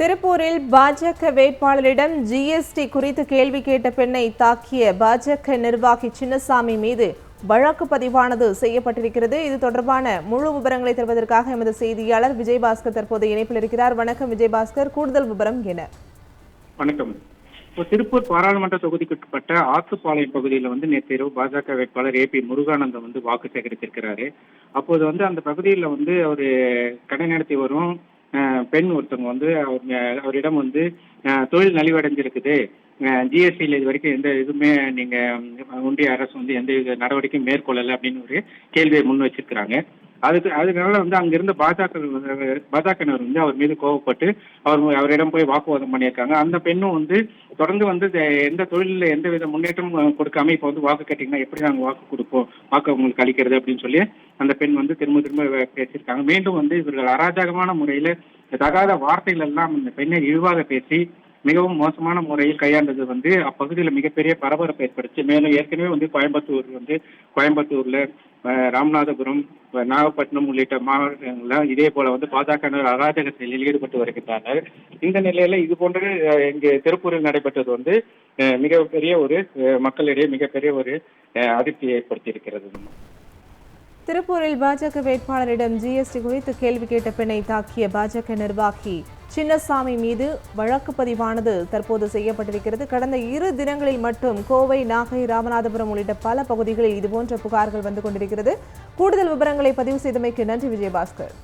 திருப்பூரில் பாஜக வேட்பாளரிடம் ஜிஎஸ்டி குறித்து கேள்வி கேட்ட பெண்ணை தாக்கிய பாஜக நிர்வாகி சின்னசாமி மீது வழக்கு பதிவானது செய்யப்பட்டிருக்கிறது. இது தொடர்பான முழு விவரங்களை தருவதற்காக எமது செய்தியாளர் விஜயபாஸ்கர் தற்போது இணைப்பில் இருக்கிறார். வணக்கம் விஜயபாஸ்கர். கூடுதல் விவரம் என வணக்கம். திருப்பூர் பாராளுமன்ற தொகுதிக்குட்பட்ட ஆத்துப்பாளையம் பகுதியில் வந்து நேற்று இரவு பாஜக வேட்பாளர் ஏ பி முருகானந்தம் வந்து வாக்கு சேகரித்திருக்கிறாரு. அப்போது வந்து அந்த பகுதியில் வந்து அவர் கடை நடத்தி வரும் பெண் ஒருத்தவங்க வந்து அவங்க அவரிடம் வந்து தொழில் நலிவடைஞ்சிருக்குது. ஜிஎஸ்டியில் இது வரைக்கும் எந்த இதுவுமே நீங்கள் ஒன்றிய அரசு வந்து எந்த வித நடவடிக்கையும் மேற்கொள்ளலை அப்படின்னு ஒரு கேள்வியை முன் வச்சிருக்கிறாங்க. அதுக்கு அதனால வந்து அங்கிருந்த பாஜக பாஜகவினர் வந்து அவர் மீது கோவப்பட்டு அவர் அவரிடம் போய் வாக்குவாதம் பண்ணியிருக்காங்க. அந்த பெண்ணும் வந்து தொடர்ந்து வந்து எந்த தொழிலில் எந்த வித முன்னேற்றமும் கொடுக்காம இப்போ வந்து வாக்கு கேட்டிங்கன்னா எப்படி நாங்கள் வாக்கு கொடுப்போம்? வாக்கு உங்களுக்கு அளிக்கிறது அப்படின்னு சொல்லி அந்த பெண் வந்து திரும்ப திரும்ப பேசியிருக்காங்க. மீண்டும் வந்து இவர்கள் அராஜகமான முறையில் தகாத வார்த்தைகள் எல்லாம் இந்த பெண்ணை இழிவாக பேசி மிகவும் மோசமான முறையில் கையாண்டது வந்து அப்பகுதியில் மிகப்பெரிய பரபரப்பை ஏற்படுத்தி மேலும் ஏற்கனவே வந்து கோயம்புத்தூர் வந்து கோயம்புத்தூர்ல ராமநாதபுரம் நாகப்பட்டினம் உள்ளிட்ட மாவட்டங்களில் இதே போல வந்து பாஜக அராஜக செயலில் ஈடுபட்டு வருகின்றனர் இந்த நிலையில இது போன்று இங்கு இங்கே திருப்பூரில் நடைபெற்றது வந்து மிகப்பெரிய ஒரு மக்களிடையே மிகப்பெரிய ஒரு அஹ், அதிர்ச்சியை ஏற்படுத்தி இருக்கிறது திருப்பூரில் பாஜக வேட்பாளரிடம் ஜிஎஸ்டி குறித்து கேள்வி கேட்ட பெண்ணை தாக்கிய பாஜக நிர்வாகி சின்னசாமி மீது வழக்கு பதிவானது தற்போது செய்யப்பட்டிருக்கிறது. கடந்த இரு தினங்களில் மட்டும் கோவை நாகை ராமநாதபுரம் உள்ளிட்ட பல பகுதிகளில் இதுபோன்ற புகார்கள் வந்து கொண்டிருக்கிறது. கூடுதல் விவரங்களை பதிவு செய்தமைக்கு நன்றி விஜயபாஸ்கர்.